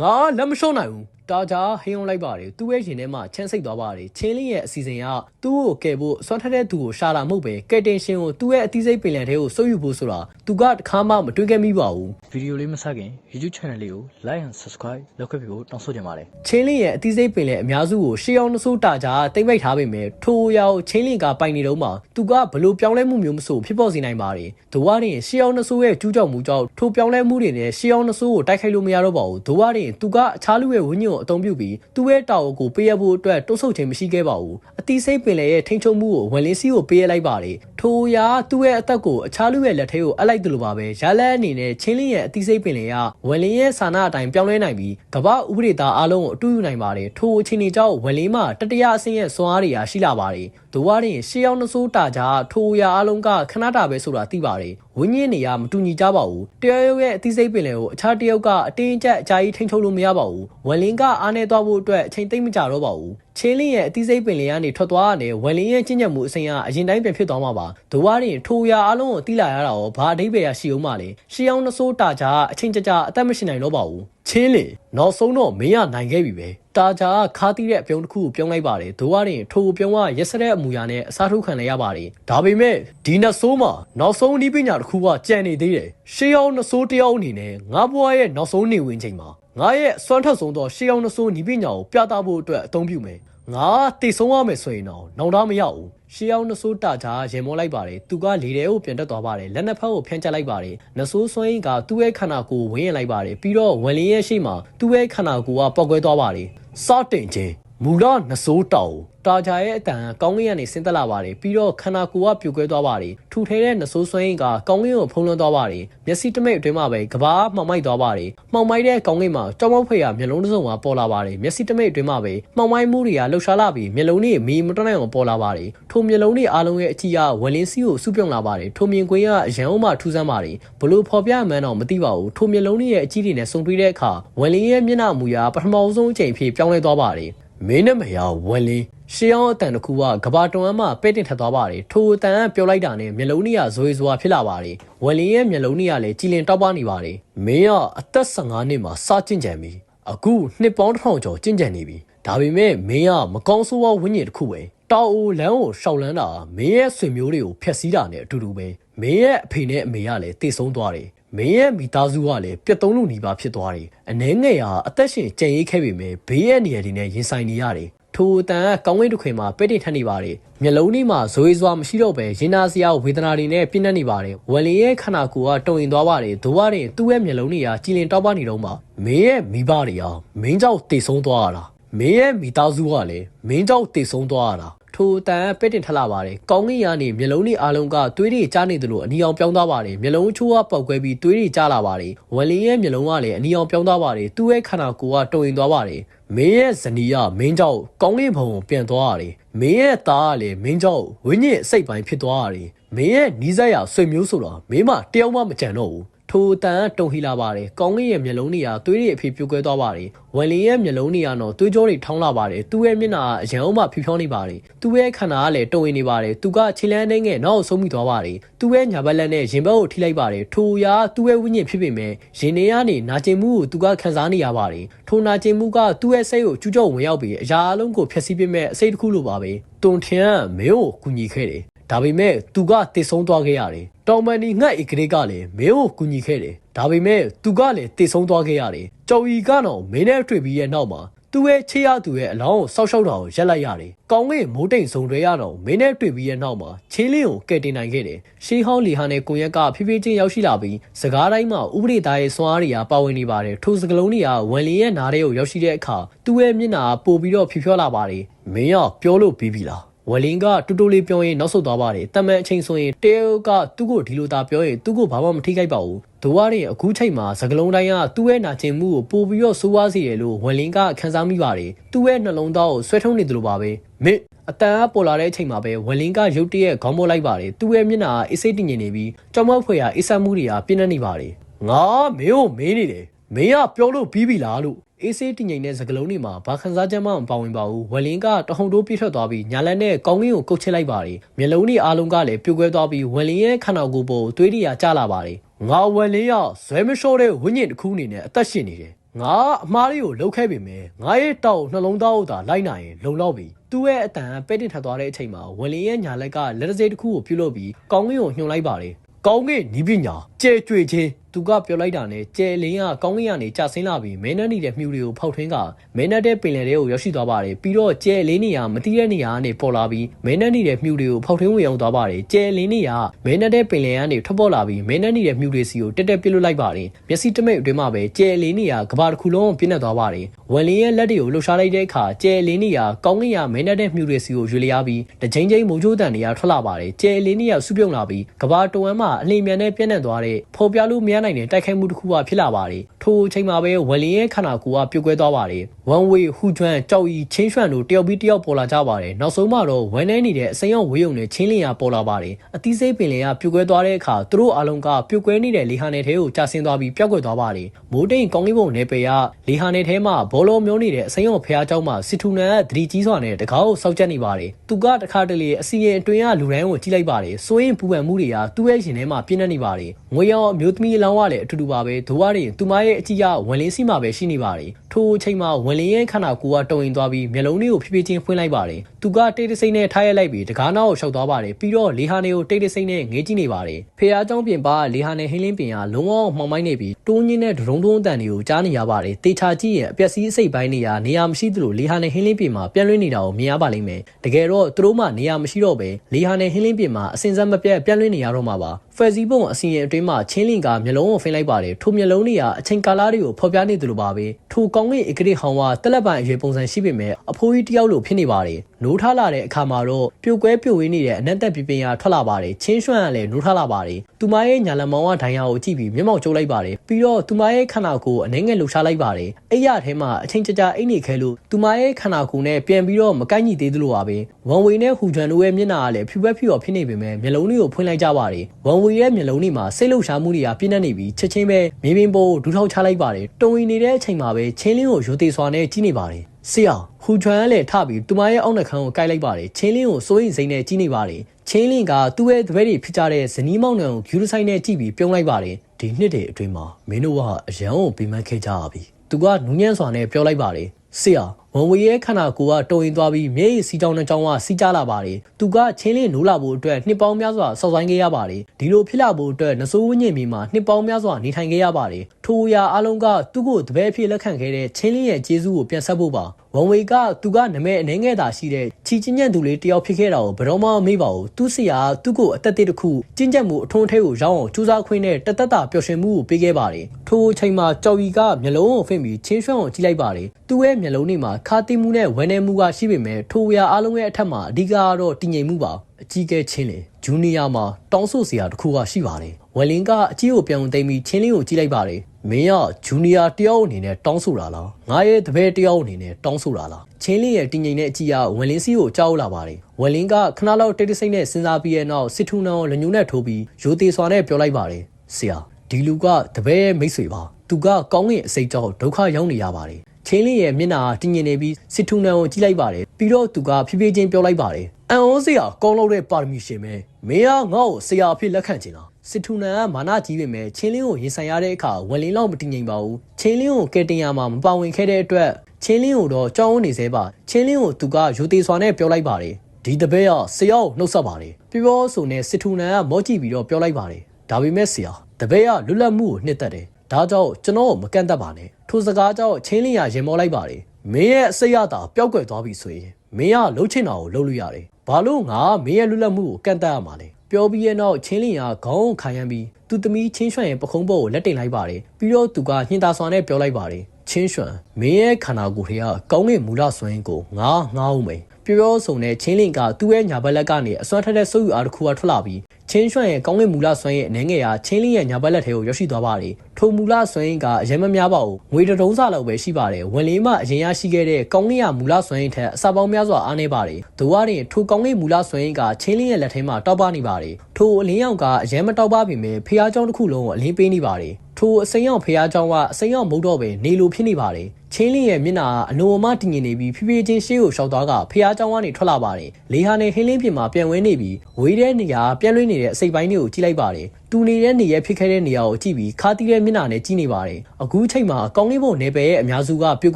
ငါလက်မလျှော့နိုင်ဘူး တာဂျာဟင်းအောင်လိုက်ပါတယ်သူ့ရဲ့ရင်ထဲမှာချမ်းစိတ်သွားပါတယ်ချင်းလင်းရဲ့အစီအစဉ်ကသူ့ကိုကယ်ဖို့စွမ်းထက်တဲ့သူကိုရှာတာမဟုတ်ပဲကယ်တင်ရှင်ကိုသူ့ရဲ့အသိစိတ်ပင်လယ်ထဲကိုစုပ်ယူဖို့ဆိုတာသူကတခါမှမတွေးခဲ့မိပါဘူးဗီဒီယိုလေးမစခင် YouTube channel လေးကို like and subscribe လုပ်ခဲ့ပြီးဖို့တောင်းဆိုချင်ပါတယ်ချင်းလင်းရဲ့အသိစိတ်ပင်လယ်အများစုကိုရှေးအောင်နှဆိုးတာဂျာတိမ့်ပိတ်ထားပေမဲ့ထိုရောက်ချင်းလင်းကပိုင်နေတော့မှသူကဘလို့ပြောင်းလဲမှုမျိုးမဆိုဖြစ်ပေါ်စေနိုင်ပါတယ်ဒိုဝါရင်ရှေးအောင်နှဆိုးရဲ့ကျူးကျော်မှုကြောင့်ထိုပြောင်းလဲမှုတွေနဲ့ရှေးအောင်နှဆိုးကိုတိုက်ခိုက်လို့မရတော့ပါဘူးဒိုဝါရင်သူကအခြားလူရဲ့ဝိညာဉ်ကိုအသုံးပြုပြီးသူ့ရဲ့တာဝန်ကိုပေးရဖို့အတွက်တွန်းဆုတ်ခြင်းမရှိခဲ့ပါဘူးအသိစိတ်ပင်လယ်ရဲ့ထိန်းချုပ်မှုကိုဝန်လင်းစီကိုပေးရလိုက်ပါတယ်ထိုရာသူ့ရဲ့အသက်ကိုအခြားလူရဲ့လက်ထဲကိုအပ်လိုက်တယ်လို့ပါပဲရလက်အနေနဲ့ချင်းလင်းရဲ့အသိစိတ်ပင်လယ်ကဝန်လင်းရဲ့ဆာနာအတိုင်းပြောင်းလဲနိုင်ပြီးကမ္ဘာဥပဒေသားအားလုံးကိုအတူယူနိုင်ပါတယ်ထိုအချိန်ကြောင့်ဝန်လင်းမှာတတရအဆင့်ရဲ့စွမ်းအားတွေရှိလာပါတယ်ဒိုဝါရင်ရှေးအောင်နှဆိုးတာကြထိုရာအားလုံးကခဏတာပဲဆိုတာသိပါတယ်ဝင်းညင်းနေရမတူညီကြပါဘူးတရားရုံးရဲ့အသိစိတ်ပင်လယ်ကိုအခြားတယောက်ကအတင်းအကျပ်အကြာကြီးထိန်းချုပ်လို့မရပါဘူးဝန်လင်းကအားနေသွားဖို့အတွက်အချိန်သိမ့်မကြတော့ပါဘူး ချင်းလင်းရဲ့အသိစိတ်ပင်လယ်ကနေထွက်သွားတဲ့ဝန်လင်းရဲ့ကျင့်ကြံမှုအစဉ်ကအရင်တိုင်းပြန်ဖြစ်သွားမှာပါဒိုဝါရင်ထိုရာအားလုံးကိုတိလာရတာရောဘာအဓိပ္ပာယ်ရရှိအောင်မလဲရှေးအောင်နှဆိုးတာကြအချိန်ကြကြအသက်မရှင်နိုင်တော့ပါဘူးချင်းလင်းနောက်ဆုံးတော့မင်းရနိုင်ခဲ့ပြီပဲတာဂျာကခါတီးတဲ့အပြုံးတစ်ခုကိုပြုံးလိုက်ပါတယ်ဒိုဝါရင်ထိုပြုံးကရက်စတဲ့အမူအရာနဲ့အစားထိုးခံလိုက်ရပါတယ်ဒါပေမဲ့ဒီနဆိုးမှာနောက်ဆုံးဤပညာတစ်ခုကကြံနေသေးတယ်ရှေးအောင်နဆိုးတယောက်အနေနဲ့ငါဘွားရဲ့နောက်ဆုံးနေဝင်ချိန်မှာငါရဲ့စွမ်းထက်ဆုံးသောရှေးအောင်နဆိုးဤပညာကိုပြသဖို့အတွက်အသုံးပြုမယ် ငါတိတ်ဆုံးရမယ်ဆိုရင်တော့နောင်တမရဘူးရှေးအောင်နဆိုးတာဂျာရေမောလိုက်ပါတယ်သူကလေထဲကိုပြန်တက်သွားပါတယ်လက်နှစ်ဖက်ကိုဖျန်းချလိုက်ပါတယ်နဆိုးဆွမ်းရင်ကသူ့ရဲ့ခန္ဓာကိုယ်ဝင်းရလိုက်ပါတယ်ပြီးတော့ဝင်လင်းရဲ့ရှေ့မှာသူ့ရဲ့ခန္ဓာကိုယ်ကပောက်ကွဲသွားပါတယ်စတင်ခြင်း မူလနဆိုးတောင်တာဂျာရဲ့အတန်ကောင်းကင်ကနေဆင်းသက်လာပါတယ်ပြီးတော့ခန္ဓာကိုယ်ကပြိုကွဲသွားပါတယ်ထူထဲတဲ့နဆိုးဆွမ်းရင်ကကောင်းကင်ကိုဖုံးလွှမ်းသွားပါတယ်မျက်စိတမိတ်အတွင်းမှာပဲကဘာမှောင်မိုက်သွားပါတယ်မှောင်မိုက်တဲ့ကောင်းကင်မှာကြောက်မောက်ဖေးရမျက်လုံးတစ်စုံမှာပေါ်လာပါတယ်မျက်စိတမိတ်အတွင်းမှာပဲမှောင်မိုက်မှုတွေကလှုပ်ရှားလာပြီးမျက်လုံးတွေမီမတွနိုင်အောင်ပေါ်လာပါတယ်ထိုမျက်လုံးတွေအားလုံးရဲ့အကြည့်ကဝလင်းစီကိုစုပြုံလာပါတယ်ထိုမြင်ကွင်းကအရန်အောင်မှထူးဆန်းပါတယ်ဘလို့ဖော်ပြမှန်းတော့မသိပါဘူးထိုမျက်လုံးတွေရဲ့အကြည့်တွေနဲ့စုံတွေ့တဲ့အခါဝလင်းရဲ့မျက်နှာမူရာပထမဆုံးအချိန်ဖြစ်ပြောင်းလဲသွားပါတယ် မင်းနဲ့မယားဝလင်းရှေးအောင်အတန်တစ်ခုကကဘာတွန်အမ်းမှပဲ့တင်ထက်သွားပါတယ်ထိုအတန်ကပြောလိုက်တာနဲ့မျက်လုံးတွေကဇွေဇွာဖြစ်လာပါတယ်ဝလင်းရဲ့မျက်လုံးတွေကလည်းကြည်လင်တောက်ပနေပါတယ်မင်းကအသက်15နှစ်မှာစကျင့်ကြံပြီအခုနှစ်ပေါင်းတစ်ထောင်ကျော်ကျင့်ကြံနေပြီဒါပေမဲ့မင်းကမကောင်းဆိုးဝါးဝိညာဉ်တစ်ခုပဲတောက်အိုလမ်းကိုရှောက်လန်းတာမင်းရဲ့ဆွေမျိုးတွေကိုဖျက်ဆီးတာနဲ့အတူတူပဲမင်းရဲ့အဖေနဲ့အမေကလည်းတိတ်ဆုံးသွားတယ် မင်းရဲ့မိသားစုကလည်းပြတ်သုံးလူနီးပါးဖြစ်သွားတယ်။အနှဲငယ်ဟာအသက်ရှင်ကြံ့ရေးခဲ့ပေမဲ့ဘေးရဲ့နေရာတွေနဲ့ရင်ဆိုင်နေရတယ်။ထိုအတန်ကကောင်းကင်တစ်ခွင်မှာပဲ့တင်ထက်နေပါတယ်။မျက်လုံးလေးမှာဇွေးစွာမရှိတော့ပဲရင်နာစရာဝေဒနာတွေနဲ့ပြင်းထန်နေပါတယ်။ဝလင်ရဲ့ခန္ဓာကိုယ်ကတုံရင်သွားပါတယ်။ဒိုးဝရင်သူ့ရဲ့မျက်လုံးတွေကကြည်လင်တောက်ပနေတော့မှမင်းရဲ့မိဘတွေဟာမင်းကြောင့်တိတ်ဆုံးသွားရတာ။မင်းရဲ့မိသားစုကလည်းမင်းကြောင့်တိတ်ဆုံးသွားရတာ။ ထိုအတန်ပဲ့တင်ထလာပါတယ်။ကောင်းကင်ရနေမျက်လုံးတွေအားလုံးကသွေးတွေကြားနေသလိုအနီအောင်ပြောင်းသွားပါတယ်။မျက်လုံးချိုးကပေါက်ကွဲပြီးသွေးတွေကြားလာပါတယ်။ဝလင်းရဲ့မျက်လုံးကလည်းအနီအောင်ပြောင်းသွားပါတယ်။သူ့ရဲ့ခန္ဓာကိုယ်ကတုံရင်သွားပါတယ်။မင်းရဲ့ဇနီးကမင်းကြောင့်ကောင်းကင်ဘုံကိုပြန်သွားရတယ်။မင်းရဲ့သားကလည်းမင်းကြောင့်ဝိညာဉ်အစိတ်ပိုင်းဖြစ်သွားရတယ်။မင်းရဲ့နီးစပ်ရာဆွေမျိုးဆိုတာမင်းမတယောက်မှမကြံတော့ဘူး။ ထိုတန်တုံဟီလာပါတယ်။ကောင်းကင်ရဲ့မျက်လုံးတွေကသွေးတွေအဖေပြိုကွဲသွားပါတယ်။ဝမ်လင်းရဲ့မျက်လုံးတွေကတော့သွေးကြောတွေထောင်းလာပါတယ်။သူ့ရဲ့မျက်နှာကအရန်အောင်မှဖြူဖြောင်းနေပါတယ်။သူ့ရဲ့ခန္ဓာကလည်းတုံဝင်နေပါတယ်။သူကခြေလမ်းနှင်းငယ်နောက်ဆုံးမိသွားပါတယ်။သူ့ရဲ့ညာဘက်လက်နဲ့ရင်ဘက်ကိုထိလိုက်ပါတယ်။ထိုရာသူ့ရဲ့ဝိညာဉ်ဖြစ်ပေမဲ့ရင်ထဲကနေနာကျင်မှုကိုသူကခံစားနေရပါတယ်။ထိုနာကျင်မှုကသူ့ရဲ့စိတ်ကိုကျူးကျော်ဝင်ရောက်ပြီးအရာအလုံးကိုဖျက်ဆီးပစ်မဲ့အစိတ်တစ်ခုလိုပါပဲ။တွန်ထန်ကမင်းကိုကူညီခဲ့တယ်။ဒါပေမဲ့သူကတည်ဆုံးသွားခဲ့ရတယ်။ တောင်မန်ဒီငှက်ဧကလေးကလည်းမင်းကိုကူညီခဲ့တယ်။ဒါပေမဲ့သူကလည်းတည်ဆုံးသွားခဲ့ရတယ်။ကြော်ဤကတော့မင်းနဲ့တွေ့ပြီးရဲ့နောက်မှာသူ့ရဲ့ချေရသူရဲ့အလောင်းကိုစောက်ရှောက်တာကိုရက်လိုက်ရတယ်။ကောင်းကင်မိုးတိမ်စုံတွေရတော့မင်းနဲ့တွေ့ပြီးရဲ့နောက်မှာချင်းလင်းကိုကယ်တင်နိုင်ခဲ့တယ်။ရှေးဟောင်းလီဟာနဲ့ကိုရက်ကဖြည်းဖြည်းချင်းရောက်ရှိလာပြီးစကားတိုင်းမှာဥပဒေသားရဲ့စွမ်းအားတွေကပါဝင်နေပါတယ်။ထိုစကလုံးတွေကဝန်လင်းရဲ့နားထဲကိုရောက်ရှိတဲ့အခါသူ့ရဲ့မျက်နှာပို့ပြီးတော့ဖြူဖြောလာပါတယ်။မင်းကပြောလို့ပြီးပြီလား။ ဝလင်းကတူတူလေးပြောရင်နောက်ဆုတ်သွားပါတယ်တမန်အချိန်ဆိုရင်တေယိုကသူ့ကိုဒီလိုသာပြောရင်သူ့ကိုဘာမှမထိခိုက်ပါဘူးဒိုဝါရင်အခုချိန်မှာစကလုံးတိုင်းကသူ့ရဲ့နာကျင်မှုကိုပို့ပြီးတော့စိုးဝါးစေတယ်လို့ဝလင်းကခန်းစားမိပါတယ်သူ့ရဲ့နှလုံးသားကိုဆွဲထုံးနေတယ်လို့ပါပဲမစ်အတန်ကပေါ်လာတဲ့အချိန်မှာပဲဝလင်းကရုတ်တရက်ခေါင်းပေါ်လိုက်ပါတယ်သူ့ရဲ့မျက်နှာကအေးစိတ်တည်ငြိမ်နေပြီးကြောင်မောက်ဖွယ်ရာအေးဆက်မှုတွေကပြင်းနေနေပါတယ်ငါမင်းကိုမေးနေတယ်မင်းကပြောလို့ပြီးပြီလားလို့ အေးဆေးတည်ငြိမ်တဲ့စကလုံးတွေမှာဘာခန်းစားချက်မှမပါဝင်ပါဘူးဝလင်းကတဟုန်တိုးပြည့်ထွက်သွားပြီးညာလက်နဲ့ကောင်းကင်ကိုကုတ်ချစ်လိုက်ပါတယ်မျက်လုံးတွေအားလုံးကလည်းပြိုကွဲသွားပြီးဝလင်းရဲ့ခန္ဓာကိုယ်ပေါ်သွေးတွေကကျလာပါတယ်ငါဝလင်းရဇွဲမလျှော့တဲ့ဝိညာဉ်တစ်ခုအနေနဲ့အသက်ရှင်နေတယ်ငငါအမားလေးကိုလှုပ်ခဲ့ပြီမယ်ငါရဲ့တောက်နှလုံးသားကိုသာလိုက်နိုင်ရင်လုံလောက်ပြီသူ့ရဲ့အတန်ပဲ့တင်ထပ်သွားတဲ့အချိန်မှာဝင်လင်းရဲ့ညာလက်ကလက်တစ်စိတ်တစ်ခုကိုပြုတ်လို့ပြီးကောင်းကင်ကိုညှို့လိုက်ပါတယ်ကောင်းကင်နီးပညာကျဲကြွေချင်း သူကပြောလိုက်တာနဲ့ကျဲလင်းကကောင်းကင်ကနေကြာဆင်းလာပြီးမဲနက်နေတဲ့မြူတွေကိုဖောက်ထွင်းကမဲနက်တဲ့ပင်လယ်တွေကိုရောက်ရှိသွားပါတယ်ပြီးတော့ကျဲလင်းနေရမတိတဲ့နေရာကနေပေါ်လာပြီးမဲနက်နေတဲ့မြူတွေကိုဖောက်ထွင်းဝင်ရောက်သွားပါတယ်ကျဲလင်းနေရမဲနက်တဲ့ပင်လယ်ကနေထွက်ပေါ်လာပြီးမဲနက်နေတဲ့မြူတွေစီကိုတက်တက်ပြစ်လွတ်လိုက်ပါတယ်မျက်စိတမိတ်အတွင်းမှာပဲကျဲလင်းနေရကဘာတစ်ခုလုံးပြင်းနေသွားပါတယ်ဝင်လင်းရဲ့လက်တွေကိုလှုပ်ရှားလိုက်တဲ့အခါကျဲလင်းနေရကောင်းကင်ရမဲနက်တဲ့မြူတွေစီကိုရွေလျားပြီးတချိန်ချင်းမုံချိုးတန်နေရထွက်လာပါတယ်ကျဲလင်းနေရစုပြုံလာပြီးကဘာတဝမ်းမှာအလင်းမြန်နဲ့ပြင်းနေသွားတဲ့ဖော်ပြလို့မရနိုင်တဲ့တိုက်ခိုက်မှုတစ်ခုကဖြစ်လာပါတယ်ထိုအချိန်မှာပဲဝလင်းရဲ့ခန္ဓာကိုယ်ကပြုတ်ကွဲသွားပါတယ်ဝမ်ဝေဟူကျွမ်းကြောက်ဤချင်းရွှန့်တို့တယောက်ပြီးတယောက်ပေါ်လာကြပါတယ်နောက်ဆုံးမှတော့ဝမ်နေနေတဲ့အစိမ်းရောဝေးုံနဲ့ချင်းလင်းရပေါ်လာပါတယ်အသီးစိတ်ပင်လယ်ကပြုတ်ကွဲသွားတဲ့အခါသူတို့အားလုံးကပြုတ်ကွဲနေတဲ့လေဟာနယ်ထဲကိုကျဆင်းသွားပြီးပျောက်ကွယ်သွားပါတယ်မိုးတိမ်ကောင်းကင်ဘုံနယ်ပယ်ကလေဟာနယ်ထဲမှာဘောလုံးမျိုးနေတဲ့အစိမ်းရောဖျားเจ้าမှာစစ်ထူနန်ကသတိကြီးစွာနဲ့တကားကိုစောက်ချက်နေပါတယ်သူကတခါတလေအစီရင်အတွင်းကလူတိုင်းကိုကြည့်လိုက်ပါတယ်စိုးရင်ပူပန်မှုတွေကသူ့ရဲ့ရင်ထဲမှာပြင်းနေနေပါတယ်ငွေရောင်အမျိုးသမီးအလော ောင်းကလည်းအတူတူပါပဲဒိုးရရင်သူမရဲ့အကြည့်ရဝင်လင်းစီမှာပဲရှိနေပါတယ် ထိုအချိန်မှာဝင်လင်းရဲ့ခန္ဓာကိုယ်ကတုံရင်သွားပြီးမျက်လုံးလေးကိုဖြည်းဖြည်းချင်းဖွင့်လိုက်ပါတယ်သူကတိတ်တဆိတ်နဲ့ထားရလိုက်ပြီးတကားနာကိုရှောက်သွားပါတယ်ပြီးတော့လေဟာနေကိုတိတ်တဆိတ်နဲ့ငေးကြည့်နေပါတယ်ဖေအားเจ้าပြင်ပါလေဟာနေဟင်းလင်းပင်ကလုံးဝမှောင်မိုင်းနေပြီးတိုးညင်းတဲ့ဒရုံဒုံတန်တွေကိုကြားနေရပါတယ်တေချာကြည့်ရင်အပျက်စီးအစိတ်ပိုင်းနေရနေရာမရှိသလိုလေဟာနေဟင်းလင်းပင်မှာပြန့်လွင့်နေတာကိုမြင်ရပါလိမ့်မယ်တကယ်တော့သူတို့မှနေရာမရှိတော့ပဲလေဟာနေဟင်းလင်းပင်မှာအစင်စမ်းမပြတ်ပြန့်လွင့်နေရတော့မှာပါဖယ်စီပုံအစီရင်အတွင်းမှာချင်းလင်ကမျက်လုံးကိုဖိလိုက်ပါတယ်ထိုမျက်လုံးတွေကအချိန်ကာလတွေကိုဖော်ပြနေသလိုပါပဲထိုကောင်း းကင်ဧကတိဟောင်းကတက်လက်ပိုင်အရွယ်ပုံစံရှိပေမဲ့အဖိုးကြီးတယောက်လိုဖြစ်နေပါတယ်နိုးထားလာတဲ့အခါမှာတော့ပြိုကွဲပြိုဝေးနေတဲ့အနက်သက်ပြပင်ရထွက်လာပါတယ်ချင်းရွှန့်ကလည်းနိုးထားလာပါတယ်သူမရဲ့ညာလမောင်ကဒိုင်ယာကိုကြည့်ပြီးမျက်မှောက်ကျုပ်လိုက်ပါတယ်ပြီးတော့သူမရဲ့ခန္ဓာကိုယ်အနှဲငယ်လှူရှားလိုက်ပါတယ်အဲ့ရထဲမှာအချိန်ကြာကြာအိတ်နေခဲလို့သူမရဲ့ခန္ဓာကိုယ်နဲ့ပြန်ပြီးတော့မကိုက်ညီသေးသလိုပါပဲဝန်ဝေနဲ့ဟူဂျန်တို့ရဲ့မျက်နှာကလည်းဖြူပက်ဖြူတော်ဖြစ်နေပေမဲ့မျက်လုံးတွေကိုဖွင့်လိုက်ကြပါတယ်ဝန်ဝေရဲ့မျက်လုံးတွေမှာစိတ်လှုပ်ရှားမှုတွေကပြင်းနေပြီးချက်ချင်းပဲမြေပြင်ပေါ်ကိုဒူးထောက်ချလိုက်ပါတယ်တုံရင်နေတဲ့အချိန်မှာပဲချင်းလင်းကိုရိုသေစွာနဲ့ကြီးနေပါတယ်ဆရာဟူချွမ်ကလည်းထပြီးသူမရဲ့အောက်နှခမ်းကိုကိုက်လိုက်ပါတယ်ချင်းလင်းကိုစိုးရိမ်စိမ့်နဲ့ကြီးနေပါတယ်ချင်းလင်းကသူ့ရဲ့တပည့်တွေဖြစ်ကြတဲ့ဇနီးမောင်နှံကိုဂူးဆိုင်နဲ့ကြည့်ပြီးပြုံးလိုက်ပါတယ်ဒီနှစ်တည်းအတွင်းမှာမင်းတို့ကအရန်ကိုပြိမတ်ခဲ့ကြရပြီသူကနူးညံ့စွာနဲ့ပြောလိုက်ပါတယ်ဆရာ ဝန်ဝေရဲ့ခန္ဓာကိုယ်ကတုံရင်သွားပြီးမျက်ရည်စီးကြောင်းနဲ့ကြောင်းကစီးကြလာပါတယ်။သူကချင်းလေးနိုးလာဖို့အတွက်နှစ်ပေါင်းများစွာစောက်ဆိုင်ခဲ့ရပါတယ်။ဒီလိုဖြစ်လာဖို့အတွက်နဆိုးဝင်းညင်မီမှာနှစ်ပေါင်းများစွာနေထိုင်ခဲ့ရပါတယ်။ထိုအရာအလုံးကသူ့ကိုတပည့်ဖြစ်လက်ခံခဲ့တဲ့ချင်းလေးရဲ့ကျေးဇူးကိုပြန်ဆက်ဖို့ပါ။ ဝန်ဝေကသူကနမဲအနေငယ်သာရှိတဲ့ချီချင်းညံ့သူလေးတယောက်ဖြစ်ခဲ့တာကိုဘယ်တော့မှမေ့ပါဘူး။သူ့ဆရာသူ့ကိုအသက်တစ်ခုကျင့်ကြံမှုအထွန်းထဲကိုရောက်အောင်ကြိုးစားခွင့်နဲ့တသက်တာပျော်ရွှင်မှုကိုပေးခဲ့ပါတယ်။ထိုအချိန်မှာကြော်ရီကမျက်လုံးကိုဖိမ့်ပြီးချင်းရွှန့်ကိုကြည့်လိုက်ပါတယ်။သူ့ရဲ့မျက်လုံးထဲမှာခါတိမှုနဲ့ဝမ်းနေမှုကရှိပေမဲ့ထိုအရာအလုံးရဲ့အထက်မှာအဓိကကတော့တည်ငြိမ်မှုပါ အကြီးကဲချင်းလေဂျူနီယာမှာတောင်းဆိုစရာတစ်ခုကရှိပါတယ်ဝယ်လင်ကအကြီးကိုပြောင်းသိမ်းပြီးချင်းလင်းကိုကြည့်လိုက်ပါတယ်မင်းကဂျူနီယာတယောက်အနေနဲ့တောင်းဆိုတာလားငါရဲ့တပည့်တယောက်အနေနဲ့တောင်းဆိုတာလားချင်းလင်းရဲ့တည်ငြိမ်တဲ့အကြီးကဝယ်လင်စီကိုကြောက်လာပါတယ်ဝယ်လင်ကခဏလောက်တိတ်တဆိတ်နဲ့စဉ်းစားပြီးရဲ့နောက်စစ်ထူနောင်လက်ညှိုးနဲ့ထိုးပြီးရိုသေစွာနဲ့ပြောလိုက်ပါတယ်ဆရာဒီလူကတပည့်ရဲ့မိတ်ဆွေပါသူကကောင်းကင်အစိတ်ကြောင့်ဒုက္ခရောက်နေရပါတယ် ချင်းလေးရဲ့မျက်နှာတင်းငင်နေပြီးစစ်ထူနန်ကိုကြည့်လိုက်ပါတယ်ပြီးတော့သူကဖြည်းဖြည်းချင်းပြောလိုက်ပါတယ်အန်ဩစရာကောင်းလို့တဲ့ပါရမီရှင်ပဲမင်းကငါ့ကိုဆရာအဖြစ်လက်ခံချင်လားစစ်ထူနန်ကမာနကြီးပေမဲ့ချင်းလင်းကိုရင်ဆိုင်ရတဲ့အခါဝင်လင်းလောက်မတည်ငြိမ်ပါဘူးချင်းလင်းကိုကဲတင်ရမှာမပါဝင်ခဲ့တဲ့အတွက်ချင်းလင်းကိုတော့ကြောင်းနေသေးပါချင်းလင်းကိုသူကယူသေးစွာနဲ့ပြောလိုက်ပါတယ်ဒီတပည့်ကဆရာကိုနှုတ်ဆက်ပါတယ်ပြောပြောဆိုနဲ့စစ်ထူနန်ကမော့ကြည့်ပြီးတော့ပြောလိုက်ပါတယ်ဒါပေမဲ့ဆရာတပည့်ကလွတ်လပ်မှုကိုနှစ်သက်တယ် ဒါကြောင့်ကျွန်တော်ကိုမကန့်သက်ပါနဲ့ထိုစကားကြောင့်ချင်းလင်းရရင်မောလိုက်ပါတယ်မင်းရဲ့အစိတ်ရတာပျောက်ကွယ်သွားပြီဆိုရင်မင်းကလှုပ်ချင်တာကိုလှုပ်လို့ရတယ်ဘာလို့ငါမင်းရဲ့လွတ်လပ်မှုကိုကန့်သက်ရမှာလဲပြောပြီးရဲ့နောက်ချင်းလင်းရခေါင်းခံရမ်းပြီးသူ့သမီးချင်းရွှန့်ရဲ့ပခုံးပေါ်ကိုလက်တင်လိုက်ပါတယ်ပြီးတော့သူကညှင်သာစွာနဲ့ပြောလိုက်ပါတယ်ချင်းရွှန့်မင်းရဲ့ခန္ဓာကိုယ်ထဲကကောင်းကင်မူလစွမ်းကိုငါငားအောင်မယ် ပြောပြောဆိုနဲ့ချင်းလင်ကသူ့ရဲ့ညာဘက်လက်ကနေအစွမ်းထက်တဲ့စုပ်ယူအားတစ်ခုကထွက်လာပြီးချင်းရွှန့်ရဲ့ကောင်းကင်မူလစွမ်းရဲ့အနေငယ်ဟာချင်းလင်းရဲ့ညာဘက်လက်ထဲကိုရောက်ရှိသွားပါတယ်။ထိုမူလစွမ်းရင်ကအရင်မများပါဘူး။ငွေတုံးစာလောက်ပဲရှိပါတယ်။ဝင်လေးမှအရင်ရရှိခဲ့တဲ့ကောင်းကင်ရမူလစွမ်းရင်ထက်အစပေါင်းများစွာအားနည်းပါတယ်။ဒို့ဝရင်ထိုကောင်းကင်မူလစွမ်းရင်ကချင်းလင်းရဲ့လက်ထဲမှာတောက်ပနေပါတယ်။ထိုအလင်းရောင်ကအရင်မတောက်ပပေမဲ့ဖျားเจ้าတစ်ခုလုံးကိုအလင်းပေးနေပါတယ်။ထိုအစိမ်းရောင်ဖျားเจ้าကအစိမ်းရောင်မဟုတ်တော့ပဲနေလိုဖြစ်နေပါတယ်။ ချင်းလင်းရဲ့မျက်နှာအနိုအမတည်ငြိမ်နေပြီးဖြည်းဖြည်းချင်းရှေးကိုရှောက်သွားကဖျားเจ้าကနေထွက်လာပါတယ်။လေဟာနဲ့ဟင်းလင်းပြင်မှာပြန်ဝဲနေပြီးဝေးတဲ့နေရာပြန်လွှဲနေတဲ့အစိပ်ပိုင်းတွေကိုကြည့်လိုက်ပါတယ်။ တူနေတဲ့နေရဖြစ်ခဲ့တဲ့နေရာကိုကြည့်ပြီးခါတီးတဲ့မျက်နှာနဲ့ကြည့်နေပါတယ်အခုချိန်မှာကောင်းကင်ဘုံနယ်ပယ်ရဲ့အများစုကပြုတ်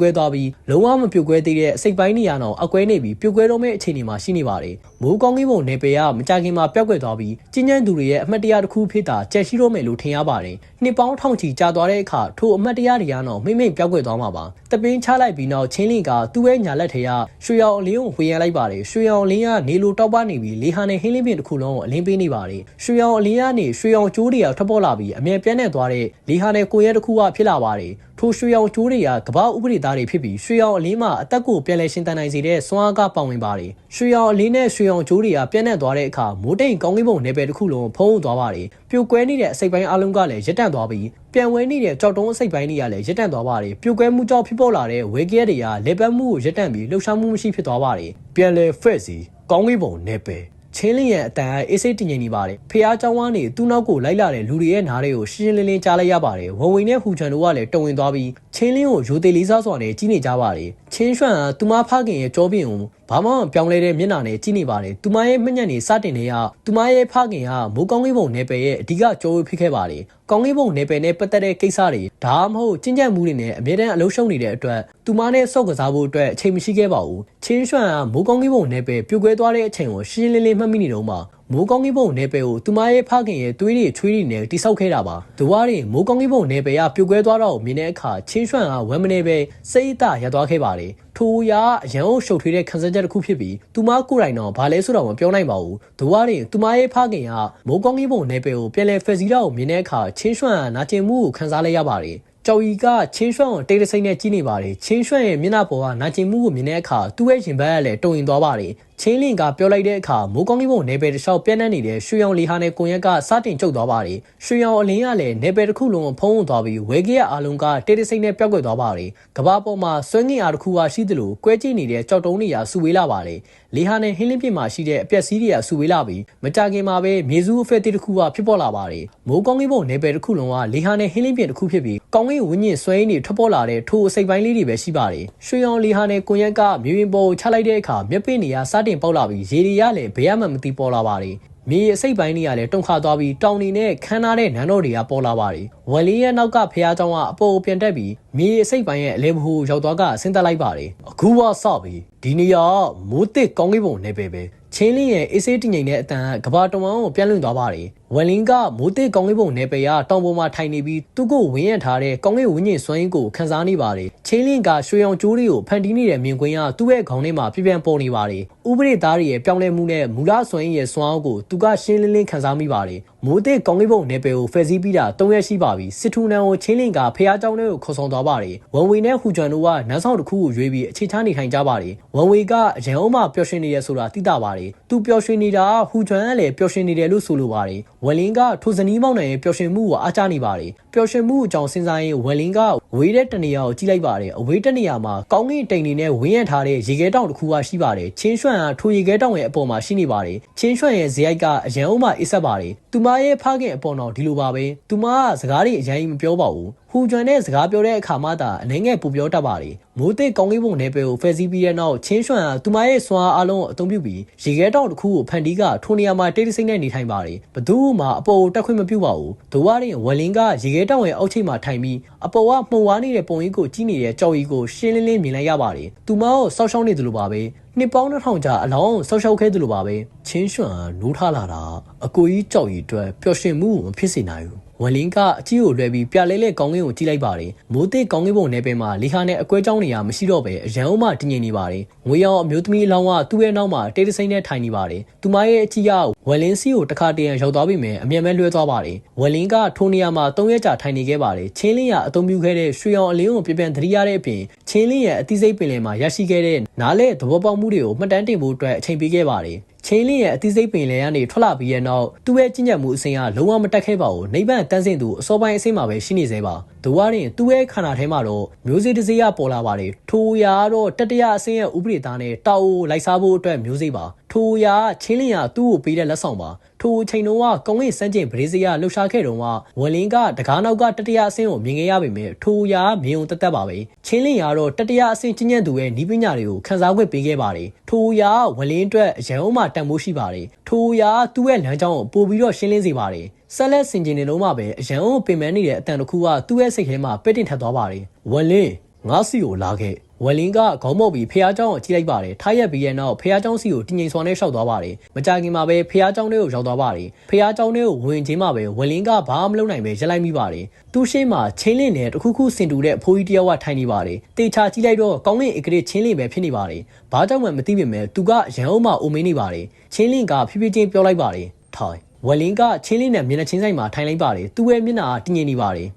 ကွဲသွားပြီးလုံးဝမပြုတ်ကွဲသေးတဲ့အစိတ်ပိုင်းနေရာတော့အကွဲနေပြီးပြုတ်ကွဲတော့မဲ့အခြေအနေမှာရှိနေပါတယ်မိုးကောင်းကင်ဘုံနယ်ပယ်ကမကြခင်မှာပျောက်ကွယ်သွားပြီးကျဉ်းကျန်းသူတွေရဲ့အမှတ်တရတစ်ခုဖြစ်တာကြက်ရှိတော့မယ်လို့ထင်ရပါတယ်နှစ်ပေါင်းထောင်ချီကြာသွားတဲ့အခါထိုအမှတ်တရတွေကတော့မိမ့်မိမ့်ပျောက်ကွယ်သွားမှာပါ တပင်းချလိုက်ပြီးနောက်ချင်းလင်ကသူ့ရဲ့ညာလက်ထဲကရွှေရောင်အလင်းကိုဝေရလိုက်ပါတယ်ရွှေရောင်အလင်းကနေလိုတောက်ပနေပြီးလေဟာနဲ့ဟင်းလင်းပင်တစ်ခုလုံးကိုအလင်းပေးနေပါတယ်ရွှေရောင်အလင်းကနေရွှေရောင်ကျိုးတွေကထွက်ပေါ်လာပြီးအမြဲပြန့်နေသွားတဲ့လေဟာနဲ့ကိုရဲတစ်ခုကဖြစ်လာပါတယ် ထိုရွှေရောင်ကျိုးတွေကကမ္ဘာဥပဒေသားတွေဖြစ်ပြီးရွှေရောင်အလင်းမှာအသက်ကိုပြန်လည်ရှင်သန်နိုင်စေတဲ့စွမ်းအားကပါဝင်ပါတယ်ရွှေရောင်အလင်းနဲ့ရွှေရောင်ကျိုးတွေကပြန့်နှံ့သွားတဲ့အခါမိုးတိမ်ကောင်းကင်ဘုံနယ်ပယ်တစ်ခုလုံးဖုံးသွားပါတယ်ပြိုကွဲနေတဲ့အစိပ်ပိုင်းအလုံးကလည်းရပ်တန့်သွားပြီးပြန်ဝဲနေတဲ့ကြောက်တုံးအစိပ်ပိုင်းတွေကလည်းရပ်တန့်သွားပါတယ်ပြိုကွဲမှုကြောင့်ဖြစ်ပေါ်လာတဲ့ဝဲကဲတွေကလေပတ်မှုကိုရပ်တန့်ပြီးလှုပ်ရှားမှုမရှိဖြစ်သွားပါတယ်ပြန်လည်ဖက်စီကောင်းကင်ဘုံနယ်ပယ် ချင်းလင်းရဲ့အတန်အေးစိတ်တည်ငြိမ်နေပါတယ်ဖះเจ้าဝန်းနေသူ့နောက်ကိုလိုက်လာတဲ့လူတွေရဲ့နားတွေကိုရှင်းရှင်းလင်းလင်းကြားလိုက်ရပါတယ်ဝံဝင်နဲ့ဟူချန်တို့ကလည်းတုံဝင်သွားပြီးချင်းလင်းကိုရိုသေလေးစားစွာနဲ့ကြီးနေကြပါတယ်ချင်းရွှန့်ကသူမဖခင်ရဲ့ကြောပြင်ကို ဘာမှမပြောင်းလဲတဲ့မျက်နှာနဲ့ကြည့်နေပါတယ်သူမရဲ့မျက်ညံ့နေစတင်နေရသူမရဲ့ဖခင်ကမိုးကောင်းကင်ဘုံနယ်ပယ်ရဲ့အဓိကကြောဖြစ်ခဲ့ပါတယ်ကောင်းကင်ဘုံနယ်ပယ်နဲ့ပတ်သက်တဲ့ကိစ္စတွေဒါမှမဟုတ်ကျင့်ကြံမှုတွေနဲ့အမြဲတမ်းအလုံးရှုံနေတဲ့အတွက်သူမနဲ့ဆော့ကစားဖို့အတွက်အချိန်မရှိခဲ့ပါဘူးချင်းရွှန့်ကမိုးကောင်းကင်ဘုံနယ်ပယ်ပြိုကွဲသွားတဲ့အချိန်ကိုရှင်းရှင်းလင်းလင်းမှတ်မိနေတော့မှ မိုးကောင်းကင်ဘုံနယ်ပယ်ကိုသူမရဲ့ဖခင်ရဲ့သွေးတွေချွေးတွေနဲ့တိဆောက်ခဲ့တာပါ။သူကရင်မိုးကောင်းကင်ဘုံနယ်ပယ်ကပြိုကွဲသွားတော့မြင်တဲ့အခါချင်းရွှန့်ကဝမ်းမနေပဲစိတ်အသာရသွားခဲ့ပါတယ်။ထိုရာအရန်ကိုရှုပ်ထွေးတဲ့ခံစားချက်တစ်ခုဖြစ်ပြီးသူမကိုယ်တိုင်တော့ဘာလဲဆိုတော့မပြောနိုင်ပါဘူး။သူကရင်သူမရဲ့ဖခင်ကမိုးကောင်းကင်ဘုံနယ်ပယ်ကိုပြန်လည်ဖယ်စီးတာကိုမြင်တဲ့အခါချင်းရွှန့်ကနာကျင်မှုကိုခံစားလိုက်ရပါတယ်။ကြော်ရီကချင်းရွှန့်ကိုတိတ်တဆိတ်နဲ့ကြီးနေပါတယ်ချင်းရွှန့်ရဲ့မျက်နှာပေါ်ကနာကျင်မှုကိုမြင်တဲ့အခါသူ့ရဲ့ရင်ဘတ်ကလည်းတုံရင်သွားပါတယ် ချင်းလင်ကပြောလိုက်တဲ့အခါမိုးကောင်းကင်းဘုံနယ်ပယ်တစ်လျှောက်ပြန့်နှံ့နေတဲ့ရွှေရောင်လီဟာနဲ့ကွန်ရက်ကစတင်ကျုပ်သွားပါတယ်ရွှေရောင်အလင်းကလည်းနယ်ပယ်တစ်ခုလုံးကိုဖုံးဝန်းသွားပြီးဝဲကြီးရအားလုံးကတေးတဆိတ်နဲ့ပြောက်ကွယ်သွားပါတယ်ကဘာပေါ်မှာဆွဲငင်အားတစ်ခုကရှိသလိုကွဲကြည့်နေတဲ့ကြောက်တုံးတွေကစုဝေးလာပါတယ်လီဟာနဲ့ဟင်းလင်းပြစ်မှာရှိတဲ့အပျက်စီးတွေကစုဝေးလာပြီးမကြခင်မှာပဲမြေစုအဖက်တစ်ခုကဖြစ်ပေါ်လာပါတယ်မိုးကောင်းကင်းဘုံနယ်ပယ်တစ်ခုလုံးကလီဟာနဲ့ဟင်းလင်းပြစ်တစ်ခုဖြစ်ပြီးကောင်းကင်ဝင်းညင်ဆွဲရင်းတွေထွက်ပေါ်လာတဲ့ထိုအစိပ်ပိုင်းလေးတွေပဲရှိပါတယ်ရွှေရောင်လီဟာနဲ့ကွန်ရက်ကမြေပြင်ပေါ်ကိုချလိုက်တဲ့အခါမျက်ပိနေရစတပေါက်လာပြီးရေဒီရလည်းဘေးရမှမသိပေါ်လာပါတယ်မြေအစိပ်ပိုင်းတွေကလည်းတုံခါသွားပြီးတောင်နေနဲ့ခန်းနာတဲ့နန်းတော်တွေကပေါ်လာပါတယ်။ဝယ်လေးရဲ့နောက်ကဖះเจ้าကအပေါ်ပြန်တက်ပြီးမြေအစိပ်ပိုင်းရဲ့အလဲဘဟုရောက်သွားကဆင်းသက်လိုက်ပါတယ်။အခုကစပြီးဒီနေရာမိုးတစ်ကောင်းကင်ဘုံနေပဲပဲချင်းလင်းရဲ့အေးဆေးတည်ငြိမ်တဲ့အတန်ကဘာတဝန်းကိုပြန်လွင့်သွားပါတယ်။ဝယ်လင်းကမိုးတစ်ကောင်းကင်ဘုံနေပေရတောင်ပေါ်မှာထိုင်နေပြီးသူ့ကိုဝင်းရထားတဲ့ကောင်းကင်ဝင်းကျင်စွမ်းရင်းကိုခန်းစားနေပါတယ်။ချင်းလင်းကရွှေရောင်ကျိုးတွေကိုဖန်တီးနေတဲ့မြင်ကွင်းကသူ့ရဲ့ခေါင်းထဲမှာပြပြန်ပေါ်နေပါတယ်။ ဥပဒေသားတွေရဲ့ပြောင်းလဲမှုနဲ့မူလစွမ်းရင်းရဲ့စွမ်းအားကိုသူကရှင်းလင်းလင်းခန်းစားမိပါတယ်။မိုးတစ်ကောင်းကင်ဘုံနေပေကိုဖယ်စည်းပြီးတာ၃ရက်ရှိပါပြီ။စစ်ထူနန်ကိုချင်းလင်းကဖះเจ้าတွေကိုခေါ်ဆောင်သွားပါတယ်။ဝန်ဝေနဲ့ဟူဂျွန်တို့ကနန်းဆောင်တစ်ခုကိုရွေးပြီးအခြေချနေထိုင်ကြပါတယ်။ဝန်ဝေကအရန်အုံးမှပျော်ရွှင်နေရဆိုတာသိတာပါတယ်။သူပျော်ရွှင်နေတာဟူဂျွန်ကလည်းပျော်ရွှင်နေတယ်လို့ဆိုလိုပါတယ်။ဝယ်လင်းကထိုဇနီးမောင်နှံရဲ့ပျော်ရွှင်မှုကိုအားကျနေပါတယ်။ပျော်ရွှင်မှုအကြောင်းစဉ်းစားရင်ဝယ်လင်းကဝေးတဲ့တနေရာကိုကြည့်လိုက်ပါတယ်။အဝေးတနေရာမှာကောင်းကင်တိမ်နေနဲ့ဝင်းရထားတဲ့ရေခဲတောင်တစ်ခုကရှိပါတယ်။ချင်းရွှ န့်ကထိုရေခဲတောင်ရဲ့အပေါ်မှာရှိနေပါတယ်။ချင်းရွှန့်ရဲ့ဇယိုက်ကအရန်အုံးမှအေးဆက်ပါတယ်။သူမရဲ့ဖခင်အပေါ်တော့ဒီလိုပါပဲ။သူမကစကားတွေအရင်မပြောပါဘူး။ဟူဂျွန်နဲ့စကားပြောတဲ့အခါမှသာအနေငယ်ပူပြောတတ်ပါတယ်။မိုးတိတ်ကောင်းကင်ဘုံနယ်ပယ်ကိုဖယ်စီးပြီးတဲ့နောက်ချင်းရွှန့်ကသူမရဲ့စွာအားလုံးကိုအသုံးပြုပြီးရေခဲတောင်တစ်ခုကိုဖန်တီးကထိုနေရာမှာတိတ်တဆိတ်နဲ့နေထိုင်ပါတယ်။ဘသူမှအပေါ်ကိုတက်ခွင့်မပြုပါဘူး။ဒိုဝါရင်ဝယ်လင်းကရေခဲတောင်ရဲ့အောက်ချိတ်မှာထိုင်ပြီးအပေါ်ကမှုံဝါနေတဲ့ပုံရိပ်ကိုကြည့်နေတဲ့ကြော်ရီကိုရှင်းလင်းလင်းမြင်လိုက်ရပါတယ်။သူမကိုစောက်ရှောင်းနေသလိုပါပဲ။ နှစ်ပေါင်း2000ကြာအလောင်းဆောက်ရှောက်ခဲ့သလိုပါပဲချင်းရွှန်နိုးထလာတာအကိုကြီးကြောက်ရီအတွက်ပျော်ရွှင်မှုကိုမဖြစ်စေနိုင်ဘူးဝလင်းကအကြီးကိုလွှဲပြီးပြလဲလဲကောင်းကင်ကိုကြည့်လိုက်ပါတယ်မိုးသိကောင်းကင်ပုံနယ်ပယ်မှာလီဟာနဲ့အကွဲကြောင်းနေရမရှိတော့ပဲအရန်အုံးမှတည်ငြိမ်နေပါတယ်ငွေရောင်အမျိုးသမီးအလောင်းကသူ့ရဲ့နောက်မှာတေးတစိမ့်နဲ့ထိုင်နေပါတယ်သူမရဲ့အကြီးကဝလင်းစီကိုတခါတရံရောက်သွားပြီမယ်အမြင်မဲ့လွှဲသွားပါတယ်ဝလင်းကထိုနေရာမှာ၃ရက်ကြာထိုင်နေခဲ့ပါတယ်ချင်းလင်းရအုံပြုခဲ့တဲ့ရွှေရောင်အလင်းကိုပြပြန်သတိရတဲ့အပြင်ချင်းလင်းရဲ့အသိစိတ်ပင်လယ်မှာရရှိခဲ့တဲ့နားလေသဘောပေါက်မှုတွေကိုမှတ်တမ်းတင်ဖို့အတွက်အချိန်ပေးခဲ့ပါတယ်ချင်းလင်းရဲ့အသိစိတ်ပင်လယ်ကနေထွက်လာပြီးရဲ့နောက်သူ့ရဲ့ကျင့်ကြံမှုအစဉ်ကလုံးဝမတက်ခဲ့ပါဘူး။နိဗ္ဗာန်တန်းစင်သူအစောပိုင်းအစဉ်မှာပဲရှိနေသေးပါ။ ဒဝါရင်သူ့ရဲ့ခန္ဓာထဲမှာတော့မျိုးစေ့တစ်စေးရပေါ်လာပါတယ်။ထိုရာကတော့တတရအစဉ်ရဲ့ဥပဒေသားနဲ့တောက်လိုက်စားဖို့အတွက်မျိုးစေ့ပါ။ထိုရာချင်းလင်းရသူ့ကိုပေးတဲ့လက်ဆောင်ပါ။ထိုချိန်တုန်းကကောင်းကင်စမ်းကျင်ပရိစေယလှူရှားခဲ့တုန်းကဝလင်းကတကားနောက်ကတတရအဆင့်ကိုမြင်ခဲ့ရပေမဲ့ထိုရာမြင်ုံတက်တက်ပါပဲချင်းလင်းရာတော့တတရအဆင့်ကျင့်ကြံသူရဲ့ဤပညာတွေကိုခန်းစားခွင့်ပေးခဲ့ပါတယ်ထိုရာဝလင်းအတွက်အရန်အုံးမှတန်ဖိုးရှိပါတယ်ထိုရာသူ့ရဲ့လမ်းကြောင်းကိုပို့ပြီးတော့ရှင်းလင်းစေပါတယ် ဆက်လက်ဆင်ကျင်နေတော့မှပဲအရန်အောင်ပင်ပန်းနေတဲ့အတန်တစ်ခုကသူ့ရဲ့စိတ်ထဲမှာပက်တင်ထပ်သွားပါတယ်ဝလင်းငါစီကိုလာခဲ့ဝလင်းကခေါင်းမောက်ပြီးဖះเจ้าကိုကြည့်လိုက်ပါတယ်ထားရက်ပြီးရဲ့နောက်ဖះเจ้าစီကိုတင်းငိမ်စွာနဲ့ရှောက်သွားပါတယ်မကြခင်မှာပဲဖះเจ้าတွေကိုရောက်သွားပါတယ်ဖះเจ้าတွေကိုဝင်ချင်းမှာပဲဝလင်းကဘာမှမလုပ်နိုင်ပဲရက်လိုက်မိပါတယ်သူ့ရှေ့မှာချင်းလင့်နဲ့တခုခုစင်တူတဲ့အဖိုးကြီးတယောက်ကထိုင်နေပါတယ်တေချာကြည့်လိုက်တော့ကောင်းကင်အကလေးချင်းလင့်ပဲဖြစ်နေပါတယ်ဘာကြောင့်မှမသိပေမဲ့သူကရန်အောင်မှအိုမင်းနေပါတယ်ချင်းလင့်ကဖြည်းဖြည်းချင်းပြောလိုက်ပါတယ်ထိုင် ဝလင်းကချင်းလင့်နဲ့မျက်နှာချင်းဆိုင်မှာထိုင်လိုက်ပါတယ်သူ့ရဲ့မျက်နှာကတင်းငိမ်နေပါတယ်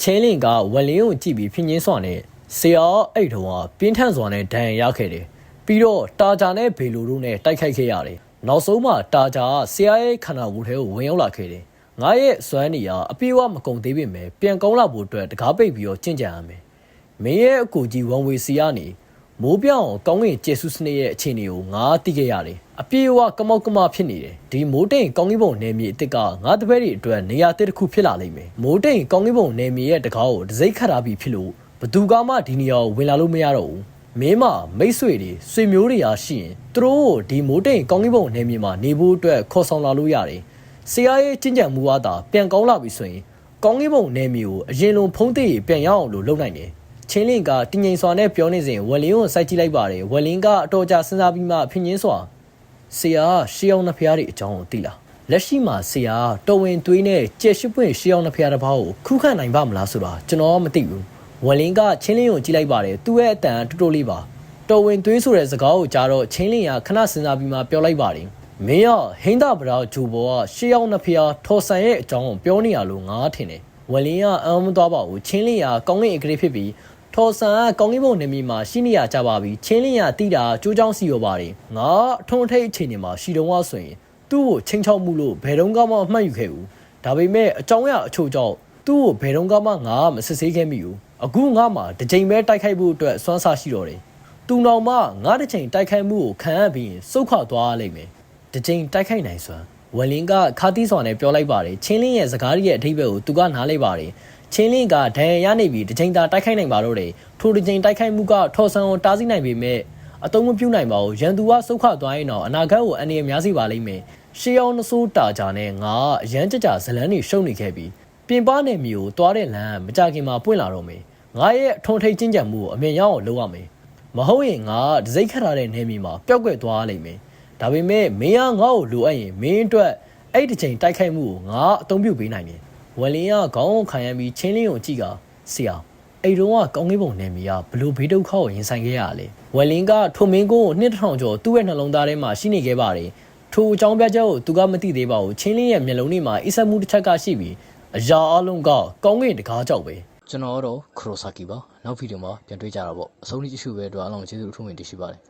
ချင်းလင်ကဝလင်းကိုကြည့်ပြီးဖြင်းချင်းစွာနဲ့ဆရာအဲ့တုန်းကပြင်းထန်စွာနဲ့ဒဏ်ရာရခဲ့တယ်ပြီးတော့တာဂျာနဲ့ဘေလိုတို့နဲ့တိုက်ခိုက်ခဲ့ရတယ်နောက်ဆုံးမှတာဂျာကဆရာရဲ့ခန္ဓာကိုယ်ထဲကိုဝင်ရောက်လာခဲ့တယ်ငါရဲ့စွမ်းနေရအပြေးအဝမကုန်သေးပေမဲ့ပြန်ကောင်းလာဖို့အတွက်တကားပိတ်ပြီးတော့ကြင့်ကြံရမယ်မင်းရဲ့အကူကြီးဝန်ဝေစီကနေ မိုးပြောင်းကောင်းကင်ကျေဆုစနစ်ရဲ့အခြေအနေကိုငါသိခဲ့ရတယ်အပြေးအဝကမောက်ကမဖြစ်နေတယ်ဒီမိုးတိမ်ကောင်းကင်ဘုံနယ်မြေအစ်စ်ကငါတပည့်တွေအတွက်နေရာတစ်ခုဖြစ်လာလိမ့်မယ်မိုးတိမ်ကောင်းကင်ဘုံနယ်မြေရဲ့တကားကိုဒစိမ့်ခတ်ထားပြီးဖြစ်လို့ဘသူကမှဒီနေရာကိုဝင်လာလို့မရတော့ဘူးမင်းမမိတ်ဆွေတွေဆွေမျိုးတွေရာရှိရင်သူတို့ကိုဒီမိုးတိမ်ကောင်းကင်ဘုံနယ်မြေမှာနေဖို့အတွက်ခေါ်ဆောင်လာလို့ရတယ်ဆရာရဲ့ကျင့်ကြံမှုအားသာပြန်ကောင်းလာပြီဆိုရင်ကောင်းကင်ဘုံနယ်မြေကိုအရင်လိုဖုံးသိရပြန်ရအောင်လို့လုပ်နိုင်တယ် ချင်းလင်ကတင်းငိမ်စွာနဲ့ပြောနေစဉ်ဝက်လင်းကိုစိုက်ကြည့်လိုက်ပါတယ်ဝက်လင်းကအတော်ကြာစဉ်းစားပြီးမှဖြင်းချင်းစွာဆရာရှေးအောင်နှဖျားတွေအကြောင်းကိုသိလားလက်ရှိမှာဆရာတော်ဝင်သွေးနဲ့ကြက်ရှိပွင့်ရှေးအောင်နှဖျားတစ်ပါးကိုခုခံနိုင်ပါမလားဆိုတာကျွန်တော်မသိဘူးဝလင်းကချင်းလင်းကိုကြည့်လိုက်ပါတယ်သူ့ရဲ့အတန်တူတူလေးပါတော်ဝင်သွေးဆိုတဲ့စကားကိုကြားတော့ချင်းလင်းကခဏစဉ်းစားပြီးမှပြောလိုက်ပါတယ်မင်းကဟိန်းဒဗရာဂျူဘောကရှေးအောင်နှဖျားထော်ဆန်ရဲ့အကြောင်းကိုပြောနေရလို့ငါထင်တယ်ဝလင်းကအမ်းမသွားပါဘူးချင်းလင်းကကောင်းကင်အကလေးဖြစ်ပြီး ထော်ဆန်ကကောင်းကင်ဘုံနေမီမှာရှိနေရကြပါပြီချင်းလင်းရတိတာကျိုးချောင်းစီရောပါတယ်ငါအထုံးထိတ်အခြေအနေမှာရှိတော့ဆိုရင်သူ့ကိုချင်းချောက်မှုလို့ဘယ်တော့မှမှတ်ယူခဲ့ဘူးဒါပေမဲ့အကြောင်းအရာအချို့ကြောင့်သူ့ကိုဘယ်တော့မှငါမစစ်ဆေးခဲ့မိဘူးအခုငါမှတစ်ချိန်ပဲတိုက်ခိုက်ဖို့အတွက်စွမ်းစားရှိတော့တယ်သူတော်မှငါတစ်ချိန်တိုက်ခိုက်မှုကိုခံရပြီးစုတ်ခွာသွားရလိမ့်မယ်တစ်ချိန်တိုက်ခိုက်နိုင်စွမ်းဝလင်းကခါတီးစွာနဲ့ပြောလိုက်ပါတယ်ချင်းလင်းရဲ့စကားရဲ့အထိပ္ပယ်ကိုသူကနားလိုက်ပါတယ် ချင်းလင်းကဒဏ်ရာရနေပြီးတစ်ချိန်သာတိုက်ခိုက်နိုင်ပါတော့တယ်ထိုတစ်ချိန်တိုက်ခိုက်မှုကထော်ဆန်ကိုတားဆီးနိုင်ပေမဲ့အတုံးမပြုတ်နိုင်ပါဘူးရန်သူကစုတ်ခသွားရင်တော့အနာဂတ်ကိုအန္တရာယ်များစေပါလိမ့်မယ်ရှေးအောင်နှဆိုးတာကြနဲ့ငါအရန်ကြကြဇလန်းနေရှုံနေခဲ့ပြီးပြင်ပနယ်မျိုးကိုသွားတဲ့လမ်းမကြခင်မှာပွင့်လာတော့မယ်ငါရဲ့အထုံထိတ်ချင်းကြံမှုကိုအမြင်ရအောင်လုပ်ရမယ်မဟုတ်ရင်ငါဒစိတ်ခတ်ထားတဲ့နယ်မြေမှာပျောက်ကွယ်သွားရလိမ့်မယ်ဒါပေမဲ့မင်းကငါ့ကိုလိုအပ်ရင်မင်းအတွက်အဲ့ဒီချိန်တိုက်ခိုက်မှုကိုငါအသုံးပြုပေးနိုင်တယ် ဝလင်းကခေါင်းကိုခံရပြီးချင်းလင်းကိုကြည့်ကဆရာအဲ့တုန်းကကောင်းကင်ဘုံနယ်မြေကဘလို့ဘေးဒုက္ခကိုရင်ဆိုင်ခဲ့ရလဲဝလင်းကထိုမင်းကိုနှစ်ထောင်ကျော်သူ့ရဲ့နှလုံးသားထဲမှာရှိနေခဲ့ပါတယ်ထိုအကြောင်းပြချက်ကိုသူကမသိသေးပါဘူးချင်းလင်းရဲ့မျက်လုံးထဲမှာအိဆက်မှုတစ်ချက်ကရှိပြီးအရာအလုံးကကောင်းကင်တကားကြောက်ပဲကျွန်တော်ကတော့ခရိုဆာကီပါနောက်ဗီဒီယိုမှာပြန်တွေ့ကြတာပေါ့အဆုံးထိကြည့်ရှုပဲအတွက်အားလုံးကျေးဇူးအထူးတင်ရှိပါတယ်